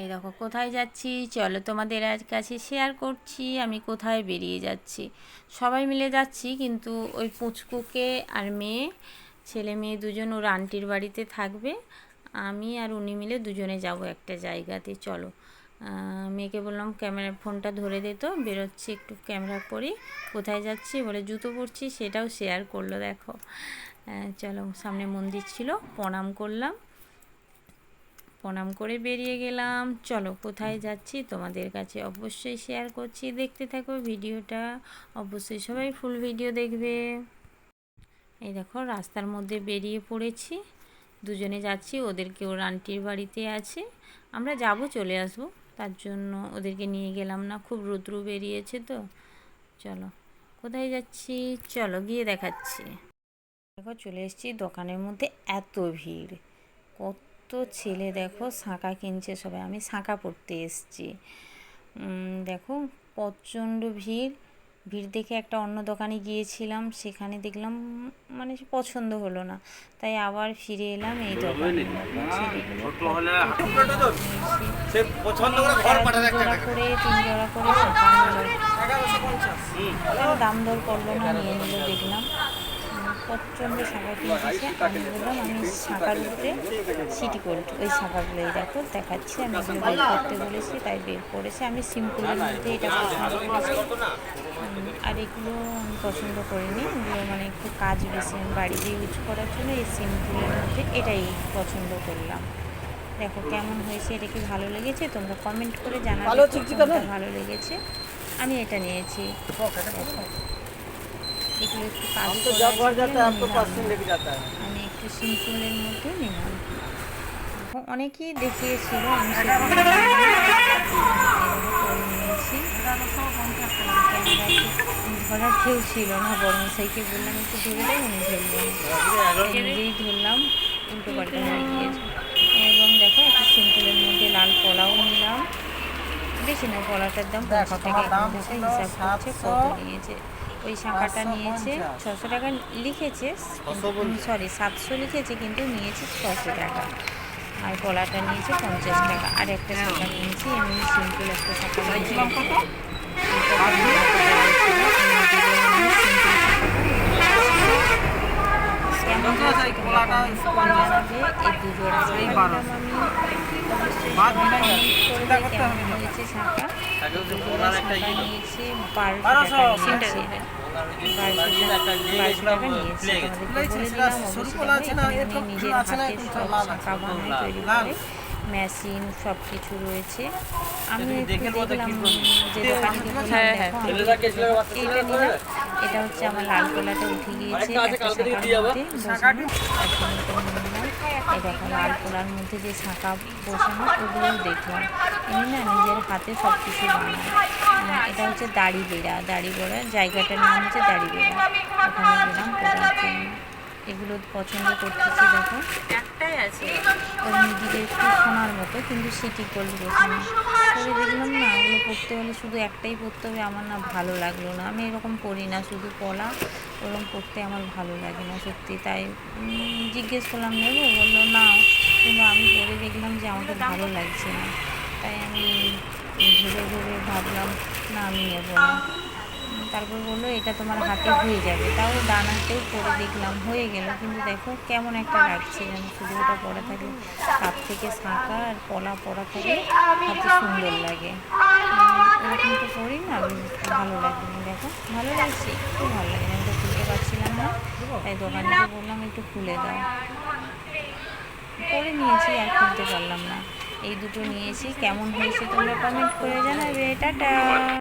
এই দেখো, কোথায় যাচ্ছি? চলো তোমাদের আজ কাছে শেয়ার করছি, আমি কোথায় বেরিয়ে যাচ্ছি? সবাই মিলে যাচ্ছি, কিন্তু ওই পুচকুকে আর মেয়ে, ছেলে মেয়ে দুজন, ওর আন্টির বাড়িতে থাকবে। আমি আর উনি মিলে দুজনে যাব একটা জায়গাতে, চলো। মেয়েকে বললাম, ক্যামেরা, ফোনটা ধরে দে তো। বেরোচ্ছি একটু ক্যামেরা করি কোথায় যাচ্ছি? বলে, জুতো পরছি। সেটাও শেয়ার করল, দেখো। চলো, সামনে মন্দির ছিল, প্রণাম করলাম। প্রণাম করে বেরিয়ে গেলাম। চলো, কোথায় যাচ্ছি তোমাদের কাছে অবশ্যই শেয়ার করছি। দেখতে থাকো ভিডিওটা। অবশ্যই সবাই ফুল ভিডিও দেখবে। এই দেখো, রাস্তার মধ্যে বেরিয়ে পড়েছি। দুজনে যাচ্ছি ওদেরকে ওর আন্টির বাড়িতে আছে। আমরা যাব, চলে আসব। তার জন্য ওদেরকে নিয়ে গেলাম না, খুব রৌদ্র বেরিয়েছে তো। চলো, কোথায় যাচ্ছি? চলো, গিয়ে দেখাচ্ছি। দেখো, চলে এসেছি দোকানের মধ্যে, এত ভিড়। কত ছেলে দেখো শাঁখা কিনছে সবাই। আমি শাঁখা পরতে এসেছি। দেখো প্রচণ্ড ভিড়। ভিড় দেখে একটা অন্য দোকানে গিয়েছিলাম। সেখানে দেখলাম মানে পছন্দ হলো না। তাই আবার ফিরে এলাম এই দোকানে। করে জোড়া তিন জোড়া করে দাম দর করল না নিয়ে নিল দেখলাম। প্রচণ্ড শাঁখা কিনতেছে আমি বললাম আমি শাঁখার উপরে সিটি গোল্ড ওই শাঁখাগুলোই দেখো দেখাচ্ছি। আমি এগুলো বের করতে বলেছি তাই বের করেছে। আমি সিম্পলের মধ্যে এটা পছন্দ করেছি আর এগুলো আমি পছন্দ করিনি। এগুলো মানে একটু কাজ বেশি বাড়িতে ইউজ করার জন্য এই সিম্পলের মধ্যে এটাই পছন্দ করলাম। দেখো কেমন হয়েছে এটা কি ভালো লেগেছে? তোমরা কমেন্ট করে জানাবে? ভালো লেগেছে। আমি এটা নিয়েছি। দেখো এগুলো একটু কাজ हम तो করা जब भर আছে जाता है आपको নিলাম। पास से लेके जाता है আমি একটু সিম্পলের মধ্যে নিলাম দেখো, অনেকেই দেখিয়েছিল আমি সেগুলো নিলাম না। এভাবে করে নিয়েছি ধরার কেউ ছিল না বড় মশাইকে বললাম একটু ধরে দেয় উনি ধরলেন নিজেই ধরলাম উল্টো পাল্টা হয়ে গিয়েছে এবং দেখো একটা সিম্পলের মধ্যে লাল কলাও নিলাম বেশি না কলাটার দাম দেখো, পঞ্চাশ টাকা তোমার দাম এখন ছিল হিসাব করছে কত 700 নিয়েছে ওই শাঁখাটা নিয়েছে ছশো টাকা লিখেছে সরি সাতশো লিখেছে কিন্তু নিয়েছে ছশো টাকা। আর কলাটা নিয়েছে পঞ্চাশ টাকা। আর একটা শাঁখা নিয়েছি এমনি সিম্পল একটা শাঁখা নিয়েছি। কেমন এই। করবে চিন্তা করতে কেমন। হয়েছে শাঁখা শাঁখা ইয়ে। নিয়েছে বারোশো বারোশো, টাকা সিনটা নিয়েছে ওনার ওই যে বারোশো একটা ইয়ে টাকা গেছিলাম, নিয়েছে ভুলে গেছি। তোমাদেরকে বলে সেটা দিলাম শুরু অবশ্যই করা আছে না, এখানে এরকম নিজের হাতে। শাঁখা বানায়। তৈরি। করে মেশিন সব কিছু রয়েছে। আমি দেখলাম যে হ্যাঁ, হ্যাঁ। নিলাম। এটা হচ্ছে আমার লাল কলাটা উঠে গিয়েছে একটা লাল কলার মধ্যে যে শাঁখা বসানো ওগুলোও দেখলাম। এমনি না নিজের হাতে সব কিছু বানায় এটা হচ্ছে দাড়ি বেড়া দাড়ি বেড়া জায়গাটার নাম হচ্ছে দাড়ি বেড়া। ওখানে গেলাম। এগুলো পছন্দ করতেছি দেখো। একটাই আছে। ওর মিডিলে একটু সোনার মতো কিন্তু সিটি গোল্ড বসানো পরে দেখলাম না ওগুলো পরতে হলে শুধু একটাই পরতে হবে আমার না ভালো লাগল না। আমি এরকম পরি না শুধু পলা ওরকম পরতে আমার ভালো লাগে না সত্যি তাই। জিজ্ঞেস করলাম নেব? বলল না। কিন্তু আমি পরে দেখলাম যে আমাকে ভালো লাগছে না। তাই আমি ভেবে ভেবে ভাবলাম না আমি নেব না। তারপর বলল, এটা তোমার হাতে হয়ে যাবে। তাও ডান হাতেও পরে দেখলাম, হয়ে গেল। কিন্তু দেখো কেমন একটা লাগছে যেন শুধু ওটা পরা থাকলে হাত থেকে শাঁখা আর পলা পরা থাকলে হাতে সুন্দর লাগে। এরকম তো পরি না ভালো লাগে না দেখো, ভালো লাগছে, একটু ভালো লাগে আমি তো খুলতে পারছিলাম না, তাই দোকানিকে বললাম, একটু খুলে দাও। পরে নিয়েছি, আর খুলতে পারলাম না। এই দুটো নিয়েছি, কেমন হয়েছে তোমরা কমেন্ট করে জানাবে। টাটা!